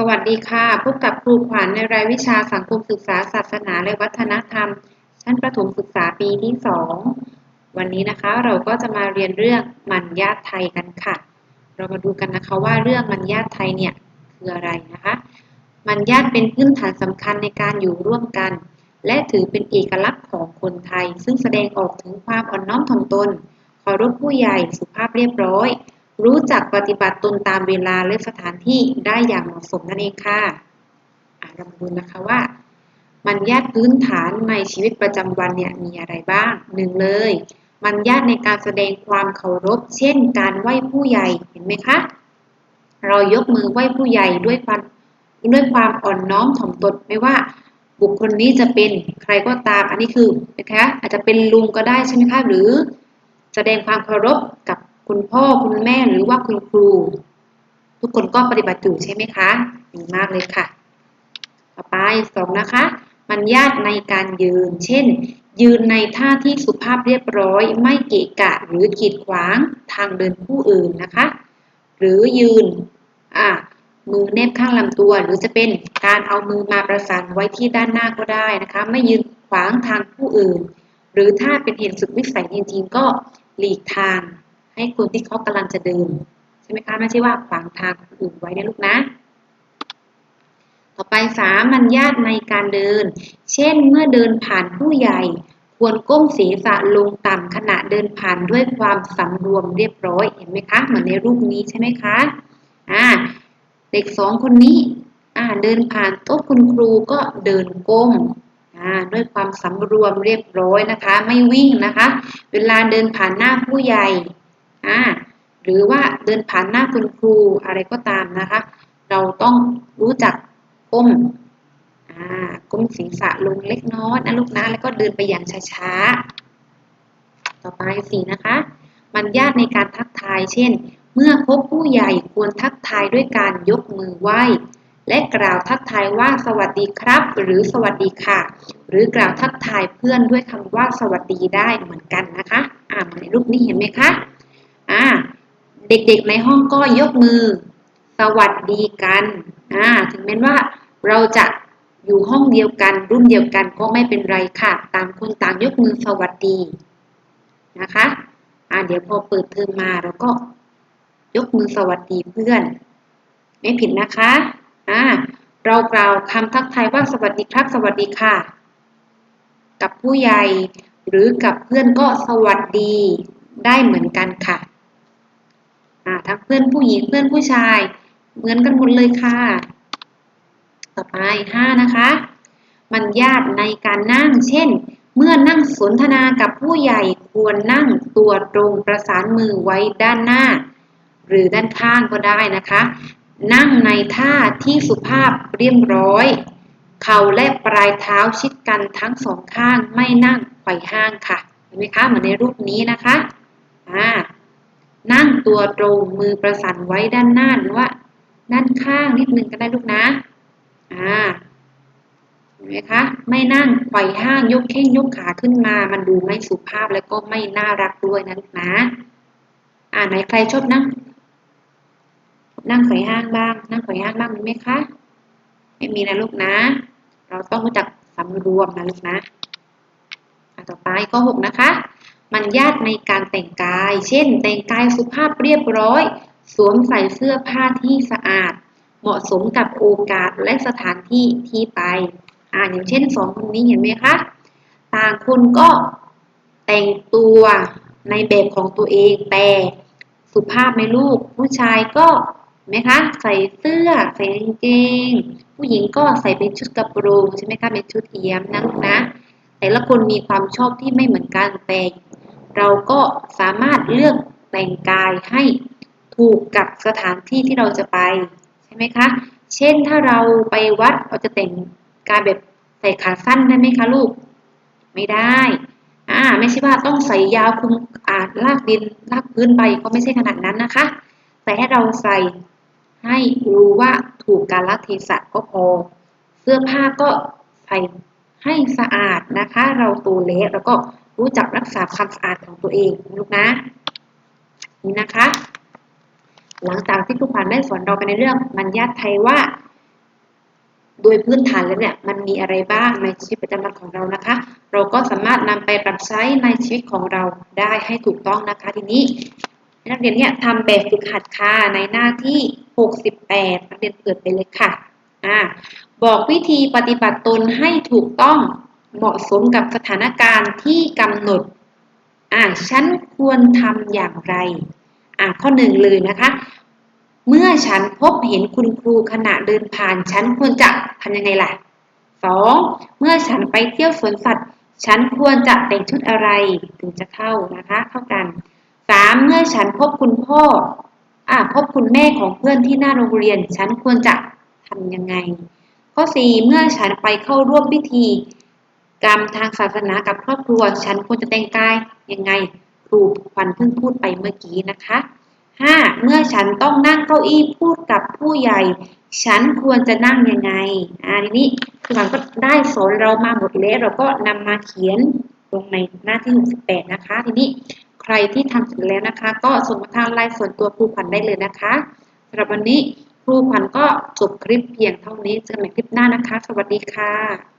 สวัสดีค่ะ พบกับครูขวัญในรายวิชาสังคมศึกษาศาสนาและวัฒนธรรม ชั้นประถมศึกษาปีที่ 2 วันนี้นะคะเราก็จะมาเรียนเรื่องมัญญาตไทยกันค่ะ เรามาดูกันนะคะว่าเรื่องมัญญาตไทยเนี่ยคืออะไรนะคะ มัญญาตเป็นพื้นฐานสำคัญในการอยู่ร่วมกัน และถือเป็นเอกลักษณ์ของคนไทย ซึ่งแสดงออกถึงความอ่อนน้อมถ่อมตนเคารพผู้ใหญ่สุภาพเรียบร้อย รู้จักปฏิบัติตนตามเวลาและสถานที่ได้อย่างเหมาะสมนั่นเองค่ะอะเรามาดูนะคะว่า มันญาติพื้นฐานในชีวิตประจำวันเนี่ยมีอะไรบ้างหนึ่งเลย มันญาติในการแสดงความเคารพ เช่น การไหว้ผู้ใหญ่เห็นไหมคะ เรายกมือไหว้ผู้ใหญ่ด้วยความด้วยความอ่อนน้อมถ่อมตนไม่ว่าบุคคลนี้จะเป็นใครก็ตามอันนี้คือนะคะอาจจะเป็นลุงก็ได้ใช่ไหมคะหรือ แสดงความเคารพกับ คุณพ่อคุณแม่หรือว่าคุณครู ทุกคนก็ปฏิบัติอยู่ใช่ไหมคะดีมากเลยค่ะ ต่อไปสองนะคะ มันญาติในการยืน เช่น ยืนในท่าที่สุภาพเรียบร้อย ไม่เกะกะหรือกีดขวางทางเดินผู้อื่นนะคะ หรือยืนอ่ามือแนบข้างลำตัว หรือจะเป็นการเอามือมาประสานไว้ที่ด้านหน้าก็ได้นะคะ ไม่ยืนขวางทางผู้อื่น หรือถ้าเป็นเหตุสุดวิสัยจริงๆก็หลีกทาง ให้คนที่เขากำลังจะเดินใช่ไหมคะไม่ใช่ว่าขวางทางคนอื่นไว้นะลูกนะ ต่อไปสามัญญาตในการเดิน เช่นเมื่อเดินผ่านผู้ใหญ่ ควรก้มศีรษะลงต่ำขณะเดินผ่านด้วยความสำรวมเรียบร้อยเห็นไหมคะ เหมือนในรูปนี้ใช่ไหมคะอ่าเด็กสองคนนี้อ่าเดินผ่านโต๊ะคุณครูก็เดินก้มอ่าด้วยความสำรวมเรียบร้อยนะคะ ไม่วิ่งนะคะ เวลาเดินผ่านหน้าผู้ใหญ่ อ่าหรือว่าเดินผ่านหน้าคุณครูอะไรก็ตามนะคะ เราต้องรู้จักก้มอ่าก้มศีรษะลงเล็กน้อยนะลูกนะแล้วก็เดินไปอย่างช้าๆต่อไปสี่นะคะ มันญาติในการทักทายเช่น เมื่อพบผู้ใหญ่ควรทักทายด้วยการยกมือไหว้และกล่าวทักทายว่าสวัสดีครับ หรือสวัสดีค่ะ หรือกล่าวทักทายเพื่อนด้วยคำว่าสวัสดีได้เหมือนกันนะคะ อ่าในรูปนี้เห็นไหมคะ อ่าเด็กๆในห้องก็ยกมือ สวัสดีกันอ่าถึงแม้ว่าเราจะอยู่ห้องเดียวกัน รุ่นเดียวกันก็ไม่เป็นไรค่ะต่างคนต่างยกมือสวัสดีนะคะอ่าเดี๋ยวพอเปิดเทอมมาเราก็ยกมือสวัสดีเพื่อน ไม่ผิดนะคะอ่าเรากล่าวคำทักทายว่าสวัสดีครับ สวัสดีค่ะ กับผู้ใหญ่หรือกับเพื่อนก็สวัสดีได้เหมือนกันค่ะ อ่าทั้งเพื่อนผู้หญิงเพื่อนผู้ชาย เหมือนกันหมดเลยค่ะ ต่อไปห้านะคะ มันญาติในการนั่ง เช่น เมื่อนั่งสนทนากับผู้ใหญ่ควรนั่งตัวตรงประสานมือไว้ด้านหน้า หรือด้านข้างก็ได้นะคะ นั่งในท่าที่สุภาพเรียบร้อย เข่าและปลายเท้าชิดกันทั้งสองข้างไม่นั่งไขว่ห้างค่ะเห็นไหมคะเหมือนในรูปนี้นะคะอ่า นั่งตัวตรงมือประสานไว้ด้านหน้าหรือว่า ด้านข้างนิดนึงก็ได้ลูกนะ อ่า เห็นไหมคะ ไม่นั่งไขว่ห้างยกแข้งยกขาขึ้นมา มันดูไม่สุภาพแล้วก็ไม่น่ารักด้วยนะลูกนะ อ่าไหนใครชอบนั่ง นั่งไขว่ห้างบ้าง นั่งไขว่ห้างบ้างมีไหมคะ ไม่มีนะลูกนะ เราต้องรู้จักสำรวมนะลูกนะ ต่อไปข้อหกนะคะ มันญาตในการแต่งกาย เช่น แต่งกายสุภาพเรียบร้อย สวมใส่เสื้อผ้าที่สะอาด เหมาะสมกับโอกาสและสถานที่ที่ไป อ่าอย่างเช่นสองคนนี้เห็นไหมคะ ต่างคนก็แต่งตัวในแบบของตัวเองแต่สุภาพไหมลูก ผู้ชายก็ไหมคะใส่เสื้อใส่กางเกง ผู้หญิงก็ใส่เป็นชุดกระโปรงใช่ไหมคะเป็นชุดเอี่ยมนะลูกนะ แต่ละคนมีความชอบที่ไม่เหมือนกันแต่ เราก็สามารถเลือกแต่งกายให้ถูกกับสถานที่ที่เราจะไปใช่ไหมคะ เช่นถ้าเราไปวัดเราจะแต่งกายแบบใส่ขาสั้นได้ไหมคะลูก ไม่ได้ อ่าไม่ใช่ว่าต้องใส่ยาวคุมอาจลากดินลากพื้นไปก็ไม่ใช่ขนาดนั้นนะคะ แต่ให้เราใส่ให้รู้ว่าถูกการลเทศะก็พอ เสื้อผ้าก็ใส่ให้สะอาดนะคะ เราตัวเล็กแล้วก็ รู้จักรักษาความสะอาดของตัวเองลูกนะนี่นะคะ หลังจากที่ครูขวัญได้สอนเราไปในเรื่องมัญญาติไทยว่า โดยพื้นฐานแล้วเนี่ยมันมีอะไรบ้างในชีวิตประจำวันของเรานะคะ เราก็สามารถนำไปปรับใช้ในชีวิตของเราได้ให้ถูกต้องนะคะ ทีนี้นักเรียนเนี่ยทำแบบฝึกหัดค่ะในหน้าที่ 68 นักเรียนเปิดไปเลยค่ะอ่าบอกวิธีปฏิบัติตนให้ถูกต้อง เหมาะสมกับสถานการณ์ที่กำหนด อ่าฉันควรทำอย่างไร อ่าข้อหนึ่งเลยนะคะ เมื่อฉันพบเห็นคุณครูขณะเดินผ่าน ฉันควรจะทำยังไงล่ะ 2. เมื่อฉันไปเที่ยวสวนสัตว์ ฉันควรจะแต่งชุดอะไรถึงจะเข้านะคะเข้ากัน 3. เมื่อฉันพบคุณพ่ออ่าพบคุณแม่ของเพื่อนที่หน้าโรงเรียน ฉันควรจะทำยังไง ข้อ 4. เมื่อฉันไปเข้าร่วมพิธี กรรมทางศาสนากับครอบครัว ฉันควรจะแต่งกายยังไงครูขวัญเพิ่งพูดไปเมื่อกี้นะคะ 5. เมื่อฉันต้องนั่งเก้าอี้พูดกับผู้ใหญ่ ฉันควรจะนั่งยังไงอ่าทีนี้คือมันก็ได้สอนเรามาหมดแล้วเราก็นำมาเขียนลงในหน้าที่ 68 นะคะ ทีนี้ใครที่ทำเสร็จแล้วนะคะ ก็ส่งมาทางไลน์ส่วนตัวครูขวัญได้เลยนะคะสำหรับวันนี้ครูขวัญก็จบคลิปเพียงเท่านี้เจอกันใหม่คลิปหน้านะคะ สวัสดีค่ะ